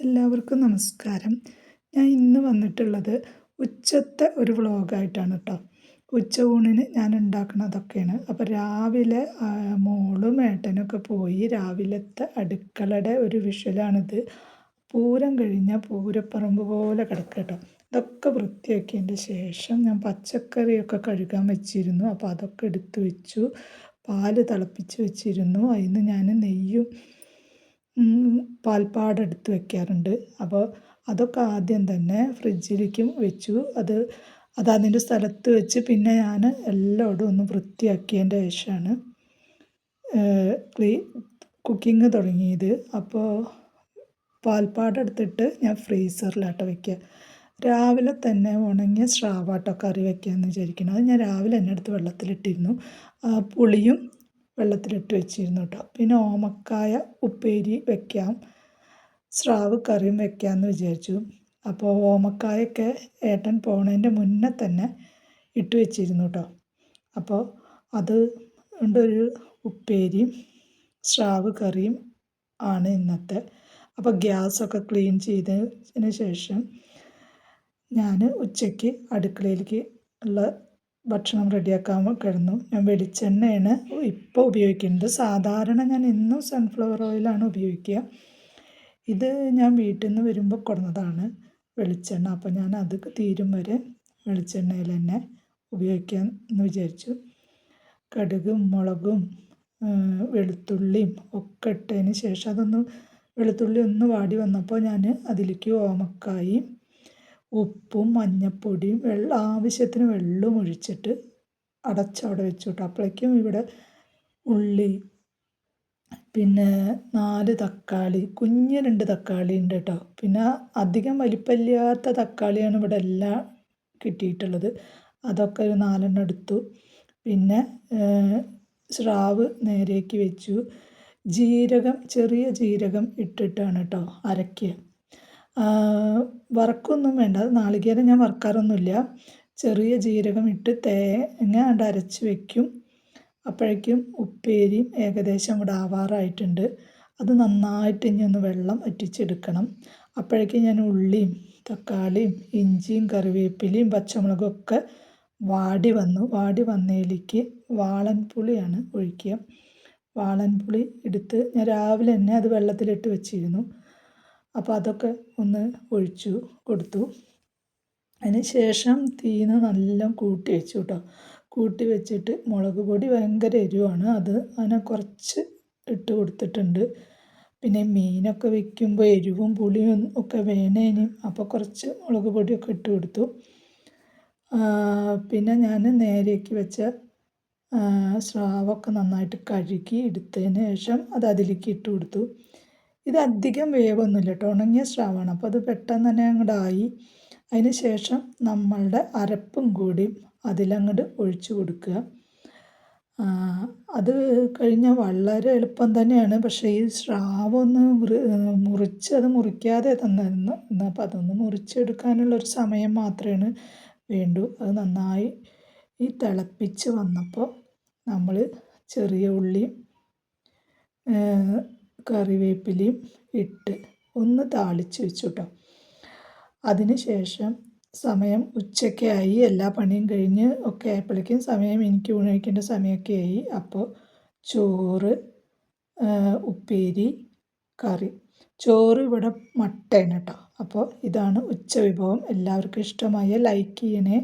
എല്ലാവർക്കും നമസ്കാരം. ഞാൻ ഇന്ന് വന്നിട്ടുള്ളത് ഉച്ചത്തെ ഒരു വ്ളോഗായിട്ടാണ് കേട്ടോ ഉച്ച ഊണിന് ഞാൻ ഉണ്ടാക്കുന്നതൊക്കെയാണ് അപ്പോൾ രാവിലെ മോളും ഏട്ടനൊക്കെ പോയി രാവിലത്തെ അടുക്കളയുടെ ഒരു വിഷലാണിത്. പൂരം കഴിഞ്ഞാൽ പൂരപ്പറമ്പ് പോലെ കിടക്കുക കേട്ടോ ഇതൊക്കെ വൃത്തിയാക്കിയതിന്റെ ശേഷം ഞാൻ പച്ചക്കറിയൊക്കെ കഴുകാൻ വെച്ചിരുന്നു. അപ്പോൾ അതൊക്കെ എടുത്തു വെച്ചു. പാൽ തിളപ്പിച്ച് വെച്ചിരുന്നു. അതിന് ഞാൻ നെയ്യും പാൽപ്പാട് എടുത്ത് വെക്കാറുണ്ട്. അപ്പോൾ അതൊക്കെ ആദ്യം തന്നെ ഫ്രിഡ്ജിലേക്കും വെച്ചു. അത് അത് അതിന്റെ സ്ഥലത്ത് വെച്ച് പിന്നെ ഞാൻ എല്ലായിടും ഒന്ന് വൃത്തിയാക്കിയതിന്റെ ശേഷമാണ് ക്ലീ കുക്കിംഗ് തുടങ്ങിയത്. അപ്പോൾ പാൽപ്പാട് എടുത്തിട്ട് ഞാൻ ഫ്രീസറിലാട്ട വയ്ക്കുക രാവിലെ തന്നെ ഉണങ്ങിയ സ്രാവാട്ടോ കറി വയ്ക്കാമെന്ന് വിചാരിക്കണം അത് ഞാൻ രാവിലെ എന്നെടുത്ത് വെള്ളത്തിലിട്ടിരുന്നു. പുളിയും വെള്ളത്തിലിട്ട് വെച്ചിരുന്നു കേട്ടോ പിന്നെ ഓമക്കായ ഉപ്പേരി വെക്കാം. സ്രാവ് കറിയും വെക്കാമെന്ന് വിചാരിച്ചു. അപ്പോൾ ഓമക്കായൊക്കെ ഏട്ടൻ പോണതിന്റെ മുന്നേ തന്നെ ഇട്ട് വെച്ചിരുന്നു കേട്ടോ അപ്പോൾ അത് കൊണ്ടൊരു ഉപ്പേരിയും സ്രാവ് കറിയും ആണ് ഇന്നത്തെ. അപ്പോൾ ഗ്യാസൊക്കെ ക്ലീൻ ചെയ്തതിന് ശേഷം ഞാൻ ഉച്ചയ്ക്ക് അടുക്കളയിലേക്ക് ഉള്ള ഭക്ഷണം റെഡിയാക്കാൻ കിടന്നു. ഞാൻ വെളിച്ചെണ്ണയാണ് ഇപ്പോൾ ഉപയോഗിക്കുന്നത്. സാധാരണ ഞാൻ എന്നും സൺഫ്ലവർ ഓയിലാണ് ഉപയോഗിക്കുക. ഇത് ഞാൻ വീട്ടിൽ നിന്ന് വരുമ്പോൾ കൊടുന്നതാണ് വെളിച്ചെണ്ണ. അപ്പോൾ ഞാൻ അത് തീരും വരെ വെളിച്ചെണ്ണയിൽ തന്നെ ഉപയോഗിക്കാൻ എന്ന് വിചാരിച്ചു. കടുകും മുളകും വെളുത്തുള്ളിയും ഒക്കെ ഇട്ടതിന് ശേഷം അതൊന്ന് വെളുത്തുള്ളി ഒന്ന് വാടി വന്നപ്പോൾ ഞാൻ അതിലേക്ക് ഓമക്കായും ഉപ്പും മഞ്ഞൾപ്പൊടിയും വെള്ളം ആവശ്യത്തിന് വെള്ളവും ഒഴിച്ചിട്ട് അടച്ചവിടെ വെച്ചു കേട്ടോ അപ്പോഴേക്കും ഇവിടെ ഉള്ളി പിന്നെ നാല് തക്കാളി കുഞ്ഞ് രണ്ട് തക്കാളി ഉണ്ട് കേട്ടോ. പിന്നെ അധികം വലിപ്പമില്ലാത്ത തക്കാളിയാണ് ഇവിടെ എല്ലാം കിട്ടിയിട്ടുള്ളത്. അതൊക്കെ ഒരു നാലെണ്ണം എടുത്തു. പിന്നെ സ്രാവ് നേരേക്ക് വെച്ചു. ജീരകം ചെറിയ ജീരകം ഇട്ടിട്ടാണ് കേട്ടോ അരയ്ക്കുക. വറക്കൊന്നും വേണ്ട. നാളികേരം ഞാൻ വറക്കാറൊന്നുമില്ല. ചെറിയ ജീരകം ഇട്ട് തേങ്ങ അണ്ട് അരച്ച് വെക്കും. അപ്പോഴേക്കും ഉപ്പേരിയും ഏകദേശം ഇവിടെ ആവാറായിട്ടുണ്ട്. അത് നന്നായിട്ട് ഇനി ഒന്ന് വെള്ളം വറ്റിച്ചെടുക്കണം. അപ്പോഴേക്കും ഞാൻ ഉള്ളിയും തക്കാളിയും ഇഞ്ചിയും കറിവേപ്പിലയും പച്ചമുളകും ഒക്കെ വാടി വന്നു. വാടി വന്നതിലേക്ക് വാളൻപുളിയാണ് ഒഴിക്കുക. വാളൻപുളി എടുത്ത് ഞാൻ രാവിലെ തന്നെ അത് വെള്ളത്തിലിട്ട് വെച്ചിരുന്നു. അപ്പോൾ അതൊക്കെ ഒന്ന് ഒഴിച്ചു കൊടുത്തു. അതിന് ശേഷം തീന്ന് നല്ല കൂട്ടി വെച്ചു കേട്ടോ കൂട്ടി വെച്ചിട്ട് മുളക് പൊടി ഭയങ്കര എരിവാണ്. അത് അതിനെ കുറച്ച് ഇട്ട് കൊടുത്തിട്ടുണ്ട്. പിന്നെ മീനൊക്കെ വെക്കുമ്പോൾ എരിവും പുളിയും ഒക്കെ വേണേനും അപ്പോൾ കുറച്ച് മുളക് പൊടിയൊക്കെ ഇട്ട് കൊടുത്തു. പിന്നെ ഞാൻ നേരേക്ക് വെച്ച സ്രാവൊക്കെ നന്നായിട്ട് കഴുകി എടുത്തതിന് ശേഷം അത് അതിലേക്ക് ഇട്ട് കൊടുത്തു. ഇത് അധികം വേവൊന്നുമില്ല കേട്ടോ ഉണങ്ങിയ സ്രാവാണ് അപ്പോൾ അത് പെട്ടെന്ന് തന്നെ അങ്ങോട്ട് ആയി അതിന് ശേഷം നമ്മളുടെ അരപ്പും കൂടി അതിലങ്ങോട്ട് ഒഴിച്ചു കൊടുക്കുക. അത് കഴിഞ്ഞാൽ വളരെ എളുപ്പം തന്നെയാണ്. പക്ഷേ ഈ സ്രാവൊന്ന് മുറിച്ച് അത് മുറിക്കാതെ തന്നിരുന്നു അപ്പോൾ അതൊന്ന് മുറിച്ചെടുക്കാനുള്ളൊരു സമയം മാത്രമാണ് വേണ്ടു. അത് നന്നായി ഈ തിളപ്പിച്ച് വന്നപ്പോൾ നമ്മൾ ചെറിയ ഉള്ളിയും കറിവേപ്പിലയും ഇട്ട് ഒന്ന് താളിച്ച് വെച്ചു കേട്ടോ അതിന് ശേഷം സമയം ഉച്ചയ്ക്കായി എല്ലാ പണിയും കഴിഞ്ഞ് ഒക്കെ ആയപ്പോഴേക്കും സമയം എനിക്ക് ഊണഴിക്കേണ്ട സമയമൊക്കെ ആയി. അപ്പോൾ ചോറ് ഉപ്പേരി കറി. ചോറ് ഇവിടെ മട്ടയാണ് കേട്ടോ. അപ്പോൾ ഇതാണ് ഉച്ച വിഭവം. എല്ലാവർക്കും ഇഷ്ടമായ ലൈക്ക് ചെയ്യണേ.